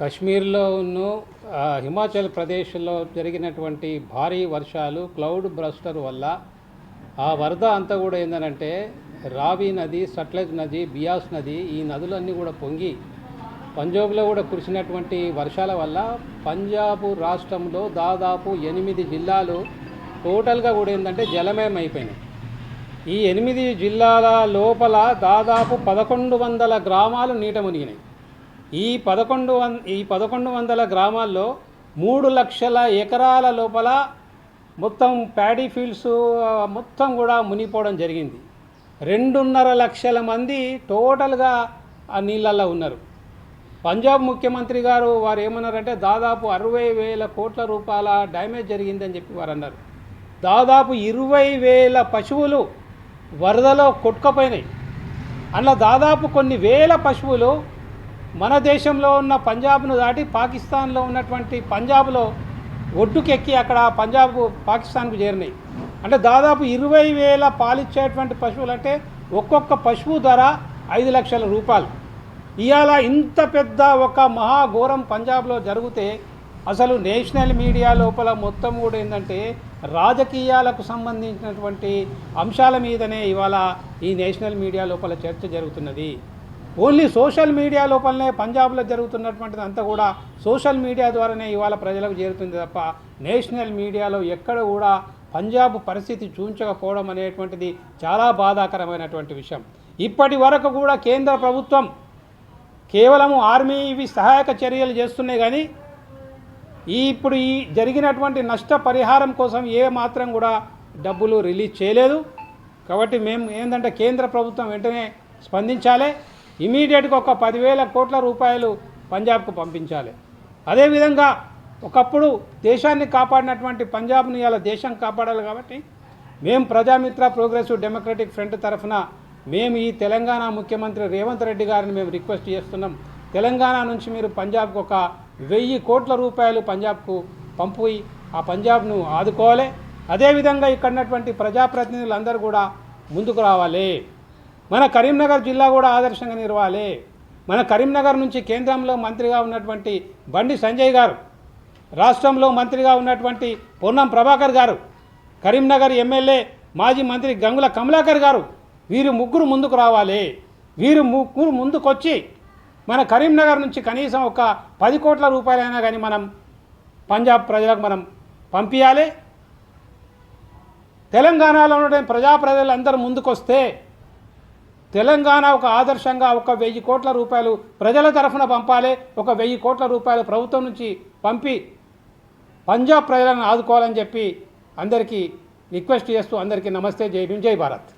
కశ్మీర్లో ఉన్న హిమాచల్ ప్రదేశ్లో జరిగినటువంటి భారీ వర్షాలు క్లౌడ్ బ్రస్టర్ వల్ల ఆ వరద అంతా కూడా ఏంటంటే రావి నది సట్లెజ్ నది బియాస్ నది ఈ నదులన్నీ కూడా పొంగి పంజాబ్లో కూడా కురిసినటువంటి వర్షాల వల్ల పంజాబ్ రాష్ట్రంలో దాదాపు ఎనిమిది జిల్లాలు టోటల్గా కూడా ఏంటంటే జలమయం అయిపోయినాయి. ఈ ఎనిమిది జిల్లాల లోపల దాదాపు పదకొండు వందల గ్రామాలు నీట మునిగినాయి. ఈ పదకొండు వం ఈ పదకొండు వందల గ్రామాల్లో మూడు లక్షల ఎకరాల లోపల మొత్తం ప్యాడీ ఫీల్డ్స్ మొత్తం కూడా మునిగిపోవడం జరిగింది. రెండున్నర లక్షల మంది టోటల్గా ఆ నీళ్ళల్లో ఉన్నారు. పంజాబ్ ముఖ్యమంత్రి గారు వారు ఏమన్నారంటే దాదాపు అరవై వేల కోట్ల రూపాయల డ్యామేజ్ జరిగిందని చెప్పి వారు అన్నారు. దాదాపు ఇరవై వేల పశువులు వరదలో కొట్టుకుపోయినాయి. అలా దాదాపు కొన్ని వేల పశువులు మన దేశంలో ఉన్న పంజాబ్ను దాటి పాకిస్తాన్లో ఉన్నటువంటి పంజాబ్లో ఒడ్డుకెక్కి అక్కడ పంజాబ్ పాకిస్తాన్కు చేరినాయి. అంటే దాదాపు ఇరవై వేల పాలిచ్చేటువంటి పశువులు అంటే ఒక్కొక్క పశువు ధర ఐదు లక్షల రూపాయలు. ఇవాళ ఇంత పెద్ద ఒక మహాఘోరం పంజాబ్లో జరిగితే అసలు నేషనల్ మీడియా లోపల మొత్తం కూడా ఏంటంటే రాజకీయాలకు సంబంధించినటువంటి అంశాల మీదనే ఇవాళ ఈ నేషనల్ మీడియా లోపల చర్చ జరుగుతున్నది. ఓన్లీ సోషల్ మీడియా లోపలనే పంజాబ్లో జరుగుతున్నటువంటిది అంతా కూడా సోషల్ మీడియా ద్వారానే ఇవాళ ప్రజలకు చేరుతుంది తప్ప నేషనల్ మీడియాలో ఎక్కడ కూడా పంజాబ్ పరిస్థితి చూంచకపోవడం అనేటువంటిది చాలా బాధాకరమైనటువంటి విషయం. ఇప్పటి వరకు కూడా కేంద్ర ప్రభుత్వం కేవలము ఆర్మీ ఇవి సహాయక చర్యలు చేస్తున్నాయి కానీ ఈ ఇప్పుడు ఈ జరిగినటువంటి నష్టపరిహారం కోసం ఏ మాత్రం కూడా డబ్బులు రిలీజ్ చేయలేదు. కాబట్టి మేము ఏంటంటే కేంద్ర ప్రభుత్వం వెంటనే స్పందించాలి. ఇమీడియట్గా ఒక పదివేల కోట్ల రూపాయలు పంజాబ్కు పంపించాలి. అదేవిధంగా ఒకప్పుడు దేశాన్ని కాపాడినటువంటి పంజాబ్ని ఇలా దేశం కాపాడాలి కాబట్టి మేము ప్రజామిత్ర ప్రోగ్రెసివ్ డెమోక్రటిక్ ఫ్రంట్ తరఫున మేము ఈ తెలంగాణ ముఖ్యమంత్రి రేవంత్ రెడ్డి గారిని మేము రిక్వెస్ట్ చేస్తున్నాం. తెలంగాణ నుంచి మీరు పంజాబ్కు ఒక వెయ్యి కోట్ల రూపాయలు పంజాబ్కు పంపి ఆ పంజాబ్ను ఆదుకోవాలి. అదేవిధంగా ఇక్కడ ఉన్నటువంటి ప్రజాప్రతినిధులందరూ కూడా ముందుకు రావాలి. మన కరీంనగర్ జిల్లా కూడా ఆదర్శంగా నిలవాలి. మన కరీంనగర్ నుంచి కేంద్రంలో మంత్రిగా ఉన్నటువంటి బండి సంజయ్ గారు రాష్ట్రంలో మంత్రిగా ఉన్నటువంటి పొన్నం ప్రభాకర్ గారు కరీంనగర్ ఎమ్మెల్యే మాజీ మంత్రి గంగుల కమలాకర్ గారు వీరు ముగ్గురు ముందుకు రావాలి. వీరు ముగ్గురు ముందుకొచ్చి మన కరీంనగర్ నుంచి కనీసం ఒక పది కోట్ల రూపాయలైనా కానీ మనం పంజాబ్ ప్రజలకు మనం పంపించాలి తెలంగాణలో ఉన్న ప్రజా ప్రజలందరూ ముందుకొస్తే తెలంగాణ ఒక ఆదర్శంగా ఒక వెయ్యి కోట్ల రూపాయలు ప్రజల తరఫున పంపాలి ఒక వెయ్యి కోట్ల రూపాయలు ప్రభుత్వం నుంచి పంపి పంజాబ్ ప్రజలను ఆదుకోవాలని చెప్పి అందరికీ రిక్వెస్ట్ చేస్తూ అందరికీ నమస్తే జై భీం జై భారత్.